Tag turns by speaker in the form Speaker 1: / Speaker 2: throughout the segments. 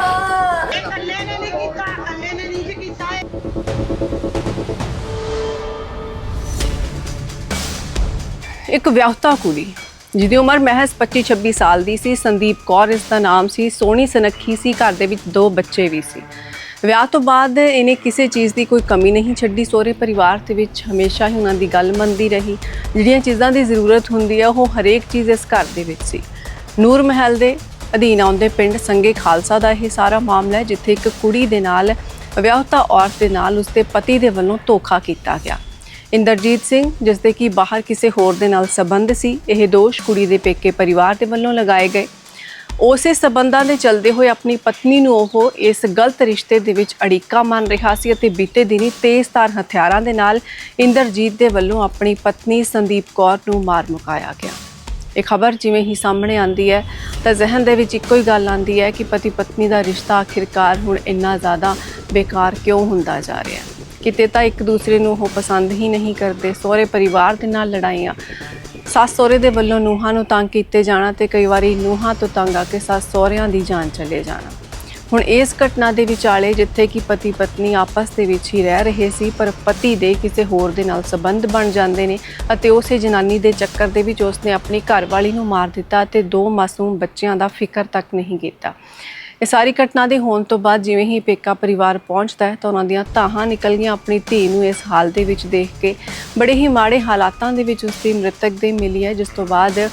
Speaker 1: ਆਪਾਂ
Speaker 2: ਇਕੱਲੇ ਨੇ ਨਹੀਂ ਕੀਤਾ ਇਕੱਲੇ ਨੇ ਨਹੀਂ ਜੀ ਕੀਤਾ ਇਹ
Speaker 3: ਇੱਕ ਵਿਆਹੁਤਾ ਕੁੜੀ, ਜਿਹਦੀ ਉਮਰ ਮਹਿਜ਼ 25-26 ਸਾਲ ਦੀ ਸੀ, ਸੰਦੀਪ ਕੌਰ ਇਸ ਦਾ ਨਾਮ ਸੀ, ਸੋਹਣੀ ਸੁਨੱਖੀ ਸੀ, ਘਰ ਦੇ ਵਿੱਚ ਦੋ ਬੱਚੇ ਵੀ ਸੀ। ਵਿਆਹ ਤੋਂ ਬਾਅਦ ਇਹਨੇ ਕਿਸੇ ਚੀਜ਼ ਦੀ ਕੋਈ ਕਮੀ ਨਹੀਂ ਛੱਡੀ, ਸਹੁਰੇ ਪਰਿਵਾਰ ਦੇ ਵਿੱਚ ਹਮੇਸ਼ਾ ਹੀ ਉਹਨਾਂ ਦੀ ਗੱਲ ਮੰਨਦੀ ਰਹੀ। ਜਿਹੜੀਆਂ ਚੀਜ਼ਾਂ ਦੀ ਜ਼ਰੂਰਤ ਹੁੰਦੀ ਹੈ ਉਹ ਹਰੇਕ ਚੀਜ਼ ਇਸ ਘਰ ਦੇ ਵਿੱਚ ਸੀ। ਨੂਰ ਮਹਿਲ ਦੇ ਅਧੀਨ ਆਉਂਦੇ ਪਿੰਡ ਸੰਗੇ ਖਾਲਸਾ ਦਾ ਇਹ ਸਾਰਾ ਮਾਮਲਾ ਹੈ, ਜਿੱਥੇ ਇੱਕ ਕੁੜੀ ਦੇ ਨਾਲ, ਵਿਆਹੁਤਾ ਔਰਤ ਦੇ ਨਾਲ ਉਸਦੇ ਪਤੀ ਦੇ ਵੱਲੋਂ ਧੋਖਾ ਕੀਤਾ ਗਿਆ। ਇੰਦਰਜੀਤ ਸਿੰਘ ਜਿਸ ਦੇ ਕਿ ਬਾਹਰ ਕਿਸੇ ਹੋਰ ਦੇ ਨਾਲ ਸੰਬੰਧ ਸੀ, ਇਹ ਦੋਸ਼ ਕੁੜੀ ਦੇ ਪੇਕੇ ਪਰਿਵਾਰ ਦੇ ਵੱਲੋਂ ਲਗਾਏ ਗਏ। ਉਸੇ ਸਬੰਧਾਂ ਦੇ ਚਲਦੇ ਹੋਏ ਆਪਣੀ ਪਤਨੀ ਨੂੰ ਉਹ ਇਸ ਗਲਤ ਰਿਸ਼ਤੇ ਦੇ ਵਿੱਚ ਅੜਿੱਕਾ ਮੰਨ ਰਿਹਾ ਸੀ ਅਤੇ ਬੀਤੇ ਦਿਨੀ ਤੇਜ਼ਧਾਰ ਹਥਿਆਰਾਂ ਦੇ ਨਾਲ ਇੰਦਰਜੀਤ ਦੇ ਵੱਲੋਂ ਆਪਣੀ ਪਤਨੀ ਸੰਦੀਪ ਕੌਰ ਨੂੰ ਮਾਰ ਮੁਕਾਇਆ ਗਿਆ। ਇਹ ਖਬਰ ਜਿਵੇਂ ਹੀ ਸਾਹਮਣੇ ਆਂਦੀ ਹੈ, ਤਾਂ ਜ਼ਿਹਨ ਦੇ ਵਿੱਚ ਇੱਕੋ ਹੀ ਗੱਲ ਆਂਦੀ ਹੈ ਕਿ ਪਤੀ ਪਤਨੀ ਦਾ ਰਿਸ਼ਤਾ ਆਖਿਰਕਾਰ ਹੁਣ ਇੰਨਾ ਜ਼ਿਆਦਾ ਬੇਕਾਰ ਕਿਉਂ ਹੁੰਦਾ ਜਾ ਰਿਹਾ ਹੈ? ਕਿਤੇ ਤਾਂ ਇੱਕ ਦੂਸਰੇ ਨੂੰ ਉਹ ਪਸੰਦ ਹੀ ਨਹੀਂ ਕਰਦੇ, ਸਹੁਰੇ ਪਰਿਵਾਰ ਦੇ ਨਾਲ ਲੜਾਈਆਂ ਸੱਸ ਸਹੁਰੇ ਦੇ ਵੱਲੋਂ ਨੂੰਹਾਂ ਨੂੰ ਤੰਗ ਕੀਤੇ ਜਾਣਾ ਤੇ ਕਈ ਵਾਰੀ ਨੂੰਹਾਂ ਤੋਂ ਤੰਗ ਆ ਕੇ ਸੱਸ ਸਹੁਰਿਆਂ ਦੀ ਜਾਨ ਚਲੇ ਜਾਣਾ। ਹੁਣ ਇਸ ਘਟਨਾ ਦੇ ਵਿਚਾਲੇ ਜਿੱਥੇ ਕਿ ਪਤੀ ਪਤਨੀ ਆਪਸ ਦੇ ਵਿੱਚ ਹੀ ਰਹਿ ਰਹੇ ਸੀ, ਪਰ ਪਤੀ ਦੇ ਕਿਸੇ ਹੋਰ ਦੇ ਨਾਲ ਸੰਬੰਧ ਬਣ ਜਾਂਦੇ ਨੇ ਅਤੇ ਉਸੇ ਜਨਾਨੀ ਦੇ ਚੱਕਰ ਦੇ ਵਿੱਚ ਉਸਨੇ ਆਪਣੀ ਘਰਵਾਲੀ ਨੂੰ ਮਾਰ ਦਿੱਤਾ ਤੇ ਦੋ ਮਾਸੂਮ ਬੱਚਿਆਂ ਦਾ ਫਿਕਰ ਤੱਕ ਨਹੀਂ ਕੀਤਾ। ਇਹ ਸਾਰੀ ਘਟਨਾ ਦੇ ਹੋਣ ਤੋਂ ਬਾਅਦ ਜਿਵੇਂ ਹੀ ਪੇਕਾ ਪਰਿਵਾਰ ਪਹੁੰਚਦਾ ਹੈ ਤਾਂ ਉਹਨਾਂ ਦੀਆਂ ਧਾਹਾਂ ਨਿਕਲ ਗਈਆਂ ਆਪਣੀ ਧੀ ਨੂੰ ਇਸ ਹਾਲ ਦੇ ਵਿੱਚ ਦੇਖ ਕੇ ਬੜੇ ਹੀ ਮਾੜੇ ਹਾਲਾਤਾਂ ਦੇ ਵਿੱਚ ਉਸਦੀ ਮ੍ਰਿਤਕ ਦੇ ਮਿਲੀ ਹੈ, ਜਿਸ ਤੋਂ ਬਾਅਦ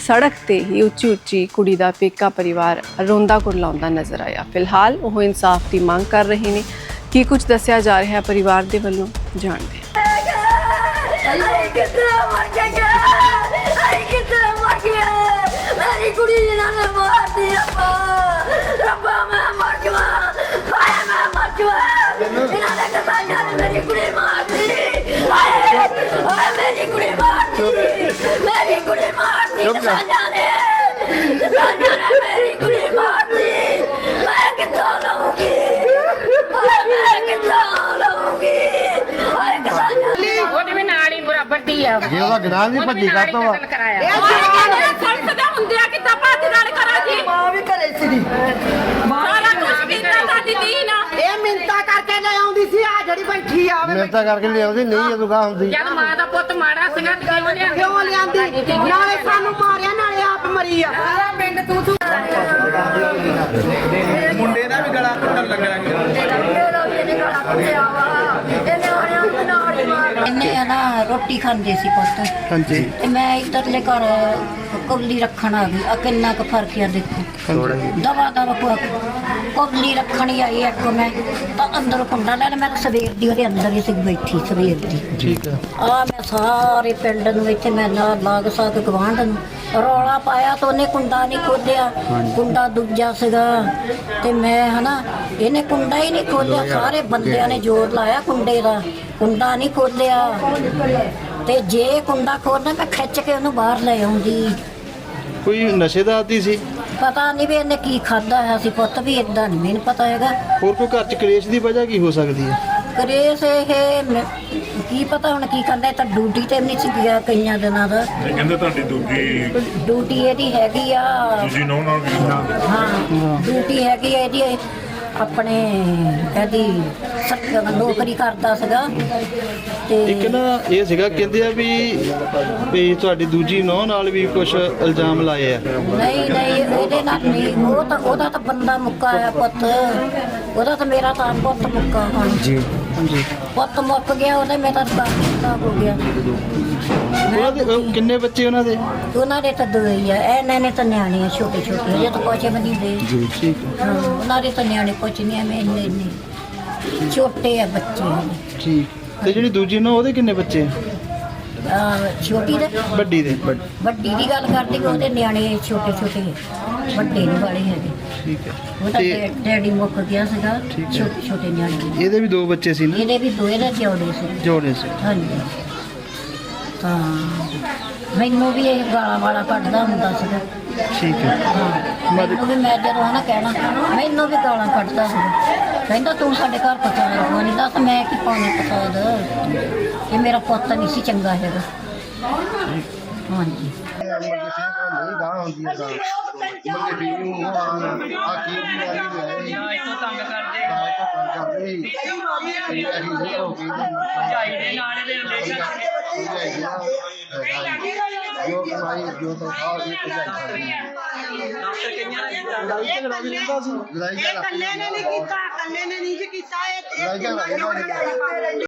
Speaker 3: ਸੜਕ ਤੇ ਹੀ ਉੱਚੀ ਉੱਚੀ ਕੁੜੀ ਦਾ ਪੇਕਾ ਪਰਿਵਾਰ ਰੋਂਦਾ ਕੁਰਲਾਉਂਦਾ ਨਜ਼ਰ ਆਇਆ। ਫਿਲਹਾਲ ਉਹ ਇਨਸਾਫ ਦੀ ਮੰਗ ਕਰ ਰਹੇ ਨੇ। ਕੀ ਕੁਝ ਦੱਸਿਆ ਜਾ ਰਿਹਾ ਹੈ ਪਰਿਵਾਰ ਦੇ ਵੱਲੋਂ? ਜਾਣਦੇ ਹਾਂ।
Speaker 1: ਕਸਾਈਆਂ ਨੇ ਮੇਰੀ ਕੁੜੀ ਮਾਰਦੀ ਮੈਂ ਕਿੱਥੋਂ ਹਾਏ ਮੈਂ ਕਿੱਥੋਂ ਲਵਾਂਗੀ ਹਾਏ ਕਸਾਈਆਂ
Speaker 4: ਉਹਦੇ ਵੀ ਨਾਲ ਹੀ ਬਰਾਬਰ ਦੀ ਆ
Speaker 5: ਜੇ ਉਹਦਾ ਗਨਾਹ ਨਹੀਂ ਭੱਜੀ ਕਰਤਾ ਵਾ
Speaker 4: ਕਰਾਇਆ
Speaker 1: ਸਦਾ ਹੁੰਦੇ ਆ ਕਿੱਦਾਂ ਭੱਜ ਨਾਲ ਕਰਾਂ ਜੀ
Speaker 2: ਮਾਂ ਵੀ ਘਰੇ ਸੀਗੀ
Speaker 1: ਸਾਰਾ ਕੁਝ ਕੀਤਾ ਸਾਡੀ ਦੀ ਨਾ
Speaker 2: ਇਹ ਮਿੰਤਾ ਕਰਕੇ ਲੈ ਆਉਂਦੀ ਸੀ ਆ ਜਿਹੜੀ
Speaker 5: ਮਿਹਨਤਾਂ ਕਰਕੇ ਲਿਆਉਂਦੀ ਨਹੀਂ ਜਦੋਂ ਗਾਹ ਹੁੰਦੀ।
Speaker 4: ਜਦ ਮਾਂ ਦਾ ਪੁੱਤ ਮਾੜਾ ਸੀਗਾ ਤੇ ਕਿਉਂ ਲਿਆਂਦੀ?
Speaker 2: ਕਿਉਂ ਲਿਆਂਦੀ? ਨਾਲੇ ਸਾਨੂੰ ਮਾਰਿਆ ਨਾਲੇ ਆਪ ਮਰੀ ਆ। ਸਾਰਾ ਪਿੰਡ ਤੂੰ ਤੂੰ
Speaker 6: ਮੁੰਡੇ ਦਾ ਵੀ ਗਲਾ ਘੁੱਟਣ ਲੱਗਾ
Speaker 7: ਇਹਨੇ ਨਾ ਰੋਟੀ ਖਾਂਦੇ ਸੀ ਪੁੱਤ।
Speaker 5: ਹਾਂਜੀ।
Speaker 7: ਤੇ ਮੈਂ ਇੱਧਰਲੇ ਘਰ ਕੌਲੀ ਰੱਖਣ ਆ ਗਈ। ਆ ਕਿੰਨਾ ਕੁ ਫ਼ਰਕ ਆ ਦੇਖੋ। ਦਵਾ ਦਵਾ ਕੌਲੀ ਰੱਖਣ ਹੀ ਆਈ ਇੱਕ ਮੈਂ। ਤਾਂ ਅੰਦਰ ਕੁੰਡਾ ਲੈਣ ਮੈਂ ਤਾਂ ਸਵੇਰ ਦੀ ਉਹਦੇ ਅੰਦਰ ਹੀ ਸੀ ਬੈਠੀ ਸਵੇਰ ਦੀ।
Speaker 5: ਠੀਕ ਆ।
Speaker 7: ਆ ਮੈਂ ਸਾਰੇ ਪਿੰਡ ਨੂੰ ਇੱਥੇ ਮੈਂ ਨਾਲ ਲਾਗ ਸਾਗ ਗਵਾਂਢ ਨੂੰ ਰੌਲਾ ਪਾਇਆ ਤਾਂ ਉਹਨੇ ਕੁੰਡਾ ਨਹੀਂ ਖੋਲਿਆ ਕੁੰਡਾ ਦੂਜਾ ਸੀਗਾ। ਤੇ ਮੈਂ ਹਨਾ ਇਹਨੇ ਕੁੰਡਾ ਹੀ ਨਹੀਂ ਖੋਲਿਆ ਸਾਰੇ ਬੰਦਿਆਂ ਨੇ ਜ਼ੋਰ ਲਾਇਆ ਕੁੰਡੇ ਦਾ। ਕੁੰਡਾ ਨਹੀਂ ਖੋਲਿਆ ਤੇ ਜੇ ਕੁੰਡਾ ਖੋਲਣਾ ਮੈਂ ਖਿੱਚ ਕੇ ਉਹਨੂੰ ਬਾਹਰ ਲੈ ਆਉਂਦੀ।
Speaker 6: ਕੋਈ ਨਸ਼ੇ ਦਾ ਆਦੀ ਸੀ?
Speaker 7: ਪਤਾ ਨਹੀਂ ਵੀ ਇਹਨੇ ਕੀ ਖਾਦਾ ਹੈ ਸੀ ਪੁੱਤ ਵੀ ਇਦਾਂ ਨਹੀਂ ਮੈਨੂੰ ਪਤਾ ਹੈਗਾ।
Speaker 6: ਹੋਰ ਕੋਈ ਘਰ ਚ ਕਲੇਸ਼ ਦੀ ਵਜ੍ਹਾ ਕੀ ਹੋ ਸਕਦੀ ਹੈ?
Speaker 7: ਕ੍ਰੇਸ ਇਹ ਮੈਂ- ਕੀ ਪਤਾ ਹੁਣ ਕੀ ਕਰਦਾ ਇਹ ਤਾਂ ਡਿਊਟੀ ਤੇ ਵੀ ਨਹੀਂ ਸੀ ਗਿਆ ਕਈਆਂ ਦਿਨਾਂ ਦਾ।
Speaker 8: ਇਹ ਕਹਿੰਦੇ ਤੁਹਾਡੀ ਦੂਜੀ
Speaker 7: ਡਿਊਟੀ ਇਹਦੀ ਹੈਗੀ ਆ।
Speaker 8: ਤੁਸੀਂ ਨੋ ਨਾਲ ਵੀ
Speaker 7: ਹਾਂ ਡਿਊਟੀ ਹੈਗੀ ਆ ਇਹਦੀ ਆਪਣੇ ਇਹਦੀ ਸਰ- ਨੌਕਰੀ ਕਰਦਾ ਸੀਗਾ ਤੇ
Speaker 6: ਇੱਕ ਨਾ ਇਹ ਸੀਗਾ ਕਹਿੰਦੇ ਆ ਵੀ ਵੀ ਤੁਹਾਡੀ ਦੂਜੀ ਨੌ ਨਾਲ ਵੀ ਕੁਝ ਇਲਜ਼ਾਮ ਲਾਏ ਆ।
Speaker 7: ਨਹੀਂ ਨਹੀਂ ਇਹਦੇ ਨਾਲ ਨਹੀਂ। ਉਹ ਤਾਂ ਉਹਦਾ ਤਾਂ ਬੰਦਾ ਮੁੱਕਾ ਆ ਪੁੱਤ। ਉਹਦਾ ਤਾਂ ਮੇਰਾ ਤਾਂ ਪੁੱਤ ਮੁੱਕਾ ਹੁਣ।
Speaker 6: ਜੀ। ਹਾਂਜੀ।
Speaker 7: ਪੁੱਤ ਮੁੱਕ ਗਿਆ ਉਹਦੇ ਮੇਰਾ ਤਾਂ ਬਾਕੀ ਹੋ ਗਿਆ।
Speaker 6: ਉਹਨਾਂ ਦੇ ਉਹ ਕਿੰਨੇ ਬੱਚੇ ਉਹਨਾਂ ਦੇ?
Speaker 7: ਉਹਨਾਂ ਦੇ ਤਾਂ ਦੋ ਹੀ ਆ। ਇਹਨਾਂ ਨੇ ਤਾਂ ਨਿਆਣੇ ਆ ਛੋਟੇ ਛੋਟੇ ਜੇ ਤਾਂ ਕੁਛ ਵੀ ਨਹੀਂ ਦੇ।
Speaker 6: ਜੀ ਠੀਕ ਹੈ।
Speaker 7: ਹਾਂ, ਉਹਨਾਂ ਦੇ ਤਾਂ ਨਿਆਣੇ ਕੁਛ ਨਹੀਂ ਐਵੇਂ ਇੰਨੇ ਇੰਨੇ। ਛੋਟੇ ਆ ਬੱਚੇ। ਹਲੇ।
Speaker 6: ਠੀਕ। ਤੇ ਜਿਹੜੀ ਦੂਜੀ ਨੌ ਉਹਦੇ ਕਿੰਨੇ ਬੱਚੇ
Speaker 7: ਆਹ, ਛੋਟੀ ਦੇ?
Speaker 6: ਵੱਡੀ ਦੇ।
Speaker 7: ਵੱਡੀ ਦੀ ਗੱਲ ਕਰਦੀ ਕਿ ਉਹਦੇ ਨਿਆਣੇ ਛੋਟੇ ਛੋਟੇ ਵੱਡੇ ਨਹੀਂ ਵਾਲੇ ਹੈਗੇ।
Speaker 6: ਠੀਕ ਹੈ।
Speaker 7: ਉਹਦਾ
Speaker 6: ਤੇ
Speaker 7: ਡੈਡੀ ਮੁੱਕ ਗਿਆ ਸੀਗਾ
Speaker 6: ਠੀਕ ਹੈ।
Speaker 7: ਛੋਟੇ ਛੋਟੇ ਨਿਆਣੇ।
Speaker 6: ਇਹਦੇ ਵੀ ਦੋ ਬੱਚੇ ਸੀ ਨਾ?
Speaker 7: ਇਹਦੇ ਵੀ ਦੋਏ ਦੇ ਜੋੜੇ ਸੀ।
Speaker 6: ਜੋੜੇ ਸੀ।
Speaker 7: ਹਾਂਜੀ। ਤਾਂ ਮੈਨੂੰ ਵੀ ਇਹ ਗਾਲਾਂ ਵਾਲਾ ਕੱਢਦਾ ਹੁੰਦਾ ਸੀਗਾ।
Speaker 6: ਠੀਕ ਹੈ।
Speaker 7: ਹਾਂ। ਮੈਨੂੰ ਵੀ ਮੈਂ ਜਦੋਂ ਹਨਾ ਕਹਿਣਾ ਮੈਨੂੰ ਵੀ ਗਾਲਾਂ ਕੱਢਦਾ ਸੀਗਾ। ਕਹਿੰਦਾ ਤੂੰ ਸਾਡੇ ਘਰ ਪਤਾ ਨਹੀਂ? ਦੱਸ ਮੈਂ ਕੀ ਪਾਉਣੀ ਪਸਾਦ ਇਹ ਮੇਰਾ ਪੁੱਤ ਨਹੀਂ ਸੀ ਚੰਗਾ ਹੈਗਾ। ਹਾਂਜੀ।
Speaker 5: ਨਹੀਂ ਗਾਹ ਹੁੰਦੀ ਹੈ ਤਾਂ ਠੀਕ ਨੂੰ। ਆ ਕੀ ਦੀ ਵਾਲੀ ਹੈ ਕਰਦੇ। ਸੀ ਤੇ ਅਸੀਂ ਨਹੀਂ ਹੋ ਗਈ
Speaker 9: ਝਾਈ ਦੇ ਨਾਲ ਇਹਦੇ ਰਿਲੇਸ਼ਨ
Speaker 5: ਜੋ। ਕਮਾਈ ਜੋ ਤਾਂ ਆ ਵੀ ਭਜਾਈ
Speaker 9: ਡਾਕਟਰ ਕਈਆਂ ਨੇ ਕੀਤਾ।
Speaker 5: ਲੜਾਈ
Speaker 2: ਇਹ
Speaker 5: ਝਗੜਾ
Speaker 2: ਕੱਲੇ ਨੇ ਨਹੀਂ ਕੀਤਾ। ਕੱਲੇ ਨੇ ਨਹੀਂ ਜੀ ਕੀਤਾ। ਇਹ
Speaker 5: ਲੜਾਈ ਝਗੜਾ